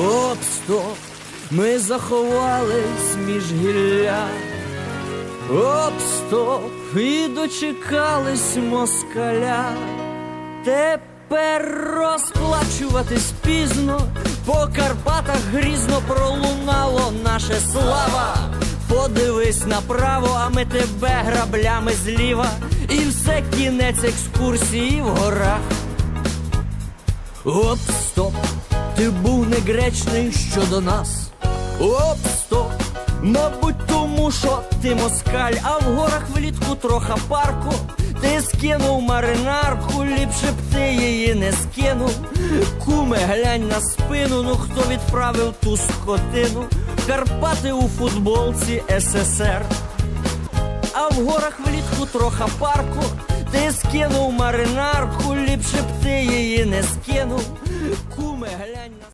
Оп, стоп, ми заховались між гілля. Оп, стоп, і дочекались москаля. Тепер розплачуватись пізно, по Карпатах грізно пролунало наше слава. Подивись направо, а ми тебе граблями зліва. І все кінець екскурсії в горах. Оп, стоп, ти був негречний щодо нас. Оп, стоп, мабуть, тому що ти москаль, а в горах влітку троха парку. Ти скинув маринарку, ліпше б ти її не скинув. Куме, глянь на спину, ну хто відправив ту скотину? Карпати у футболці СССР. А в горах влітку троха парку. Ти скинув маринарку, ліпше б ти її не скинув. Куме, глянь на